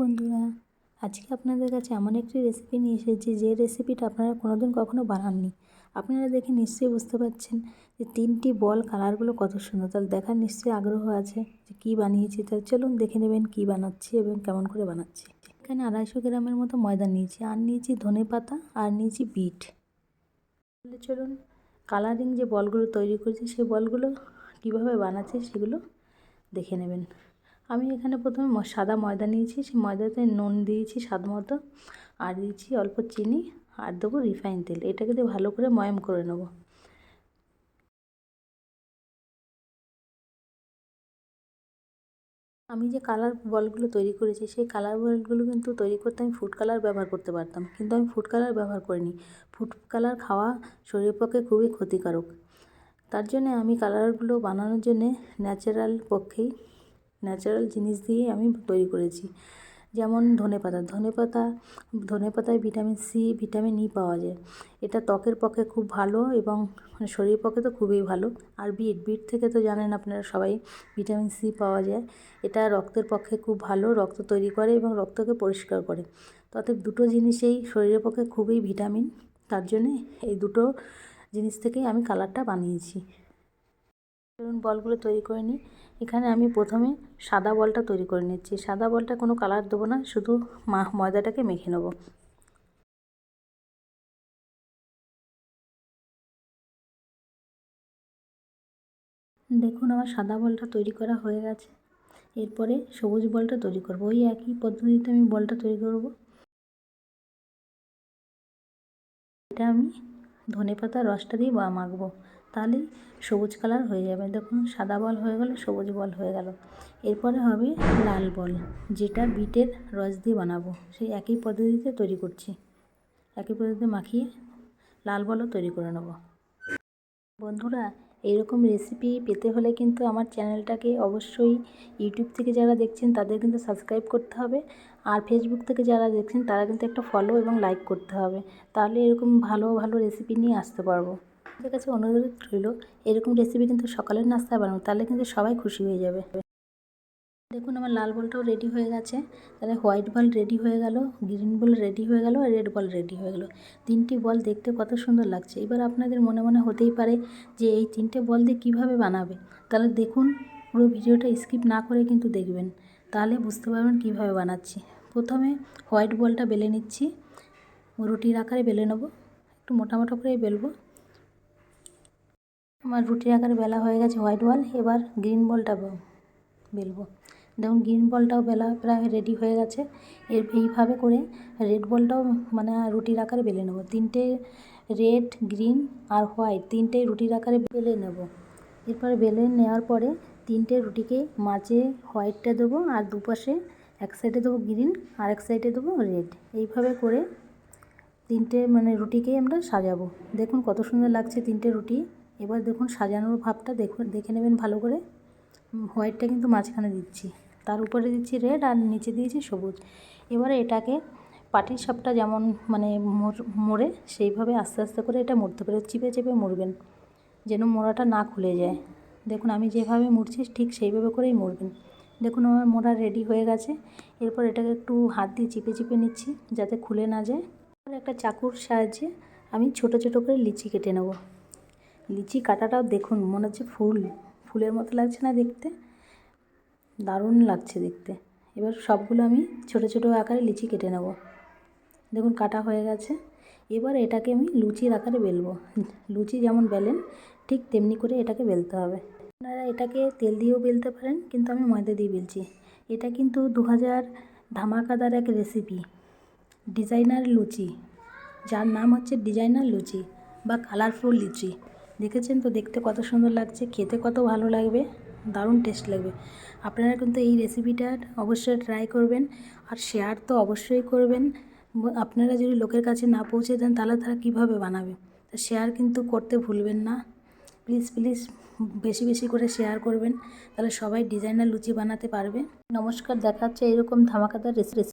বন্ধুরা, আজকে আপনাদের কাছে এমন একটি রেসিপি নিয়ে এসেছি, যে রেসিপিটা আপনারা কোনোদিন কখনো বানাননি। আপনারা দেখে নিশ্চয়ই বুঝতে পারছেন যে তিনটি বল কালারগুলো কত সুন্দর। তাহলে দেখার নিশ্চয়ই আগ্রহ আছে যে কী বানিয়েছি। তাহলে চলুন দেখে নেবেন কী বানাচ্ছি এবং কেমন করে বানাচ্ছি। এখানে আড়াইশো গ্রামের মতো ময়দা নিয়েছি। আর নিয়েছি ধনে পাতা, আর নিয়েছি বিট। তাহলে চলুন কালারিং যে বলগুলো তৈরি করেছি সেই বলগুলো কীভাবে বানাচ্ছি সেগুলো দেখে নেবেন। আমি এখানে প্রথমে সাদা ময়দা নিয়েছি, সেই ময়দাতে নুন দিয়েছি স্বাদ মতো, আর দিয়েছি অল্প চিনি, আর দেবো রিফাইন তেল। এটাকে দিয়ে ভালো করে ময়াম করে নেব। আমি যে কালার বলগুলো তৈরি করেছি, সেই কালার বলগুলো কিন্তু তৈরি করতে আমি ফুড কালার ব্যবহার করতে পারতাম। কিন্তু আমি ফুড কালার ব্যবহার করিনি। ফুড কালার খাওয়া শরীরের পক্ষে খুবই ক্ষতিকারক। তার জন্যে আমি কালারগুলো বানানোর জন্যে ন্যাচারাল পক্ষেই ন্যাচারাল জিনিস দিয়ে আমি তৈরি করেছি। যেমন ধনে পাতা ধনে পাতা, ধনে পাতায় ভিটামিন সি ভিটামিন ই পাওয়া যায়। এটা ত্বকের পক্ষে খুব ভালো এবং শরীরের পক্ষে তো খুবই ভালো। আর বিট বিট থেকে তো জানেন আপনারা সবাই ভিটামিন সি পাওয়া যায়। এটা রক্তের পক্ষে খুব ভালো, রক্ত তৈরি করে এবং রক্তকে পরিষ্কার করে। তবে দুটো জিনিসেই শরীরের পক্ষে খুবই ভিটামিন তার জন্যে এই দুটো জিনিস থেকেই আমি কালারটা বানিয়েছি। ধরুন বলগুলো তৈরি করে নিই। এখানে আমি প্রথমে সাদা বলটা তৈরি করে নিচ্ছি। সাদা বলটা কোনো কালার দেবো না, শুধু মা ময়দাটাকে মেখে নেব। দেখুন আমার সাদা বলটা তৈরি করা হয়ে গেছে। এরপরে সবুজ বলটা তৈরি করব। ওই একই পদ্ধতিতে আমি বলটা তৈরি করব। এটা আমি ধনে পাতার রসটা দিয়ে মাখবো। তাহলেই সবুজ কালার হয়ে যাবে। দেখুন, সাদা বল হয়ে গেল, সবুজ বল হয়ে গেল। এরপরে হবে লাল বল, যেটা বিটের রস দিয়ে বানাবো। সেই একই পদ্ধতিতে তৈরি করছি। একই পদ্ধতিতে মাখিয়ে লাল বলও তৈরি করে নেব। বন্ধুরা এইরকম রেসিপি পেতে হলে কিন্তু আমার চ্যানেলটাকে অবশ্যই ইউটিউব থেকে যারা দেখছেন, তাদের কিন্তু সাবস্ক্রাইব করতে হবে। আর ফেসবুক থেকে যারা দেখছেন, তারা কিন্তু একটা ফলো এবং লাইক করতে হবে। তাহলে এরকম ভালো ভালো রেসিপি নিয়ে আসতে পারব। আপনাদের কাছে অনুরোধ রইল, এরকম রেসিপি কিন্তু সকালের নাস্তায় বানাবো, তাহলে কিন্তু সবাই খুশি হয়ে যাবে। দেখুন আমার লাল বলটাও রেডি হয়ে গেছে, তাহলে হোয়াইট বল রেডি হয়ে গেল গ্রিন বল রেডি হয়ে গেল, আর রেড বল রেডি হয়ে গেল। তিনটি বল দেখতে কত সুন্দর লাগছে। এবার আপনাদের মনে মনে হতেই পারে যে এই তিনটে বল দিয়ে কীভাবে বানাবে। তাহলে দেখুন, পুরো ভিডিওটা স্কিপ না করে কিন্তু দেখবেন। তাহলে বুঝতে পারবেন কীভাবে বানাচ্ছি। প্রথমে হোয়াইট বলটা বেলে নিচ্ছি, রুটির আকারে বেলে নেব, একটু মোটা করেই বেলবো। আমার রুটির আকারে বেলা হয়ে গেছে হোয়াইট বল, এবার গ্রিন বলটা বেলবো। দেখুন, গ্রিন বলটাও বেলা প্রায় রেডি হয়ে গেছে। এর এইভাবে করে রেড বলটাও মানে রুটির আকারে বেলে নেব। তিনটে রেড, গ্রিন আর হোয়াইট তিনটে রুটির আকারে বেলে নেব। এরপরে বেলে নেওয়ার পরে তিনটে রুটিকে মাঝে হোয়াইটটা দেবো আর দুপাশে এক সাইডে দেবো গ্রিন আর এক সাইডে দেবো রেড। এইভাবে করে তিনটে মানে রুটিকেই আমরা সাজাবো। দেখুন কত সুন্দর লাগছে তিনটে রুটি। এবার দেখুন সাজানোর ভাবটা দেখুন, দেখে নেবেন ভালো করে। হোয়াইটটা কিন্তু মাঝখানে দিচ্ছি। তার উপরে দিচ্ছি রেড আর নিচে দিয়েছি সবুজ। এবারে এটাকে পাটির সাপটা যেমন মানে মোড়ে, সেইভাবে আস্তে আস্তে করে এটা মুড়তে পারে। চিপে চেপে মুড়বেন, যেন মোড়াটা না খুলে যায়। দেখুন আমি যেভাবে মুড়ছি ঠিক সেইভাবে করেই মুড়বেন। দেখুন আমার মোড়া রেডি হয়ে গেছে। এরপর এটাকে একটু হাত দিয়ে চিপে চিপে নিচ্ছি যাতে খুলে না যায়। একটা চাকুর সাহায্যে আমি ছোট ছোট করে লিচি কেটে নেব। লিচি কাটাটাও দেখুন, মনে হচ্ছে ফুল, ফুলের মতো লাগছে না দেখতে। দারুণ লাগছে দেখতে। এবার সবগুলো আমি ছোট ছোট আকারে লিচি কেটে নেব। দেখুন, কাটা হয়ে গেছে। এবার এটাকে আমি লুচির আকারে বেলবো। লুচি যেমন বেলেন, ঠিক তেমনি করে এটাকে বেলতে হবে। আপনারা এটাকে তেল দিয়েও বেলতে পারেন, কিন্তু আমি ময়দা দিয়ে বেলছি। এটা কিন্তু দু হাজার ধামাকাদার এক রেসিপি ডিজাইনার লুচি, যার নাম হচ্ছে ডিজাইনার লুচি বা কালারফুল লিচি। দেখেছেন তো দেখতে কত সুন্দর লাগছে, খেতে কত ভালো লাগবে, দারুণ টেস্ট লাগবে। আপনারা কিন্তু এই রেসিপিটা অবশ্যই ট্রাই করবেন আর শেয়ার তো অবশ্যই করবেন। আপনারা যদি লোকের কাছে না পৌঁছে দেন তাহলে তারা কীভাবে বানাবে? তা শেয়ার কিন্তু করতে ভুলবেন না। প্লিজ প্লিজ বেশি বেশি করে শেয়ার করবেন, তাহলে সবাই ডিজাইনার লুচি বানাতে পারবে। নমস্কার দেখা হচ্ছে এরকম ধামাকাদার রেসিপি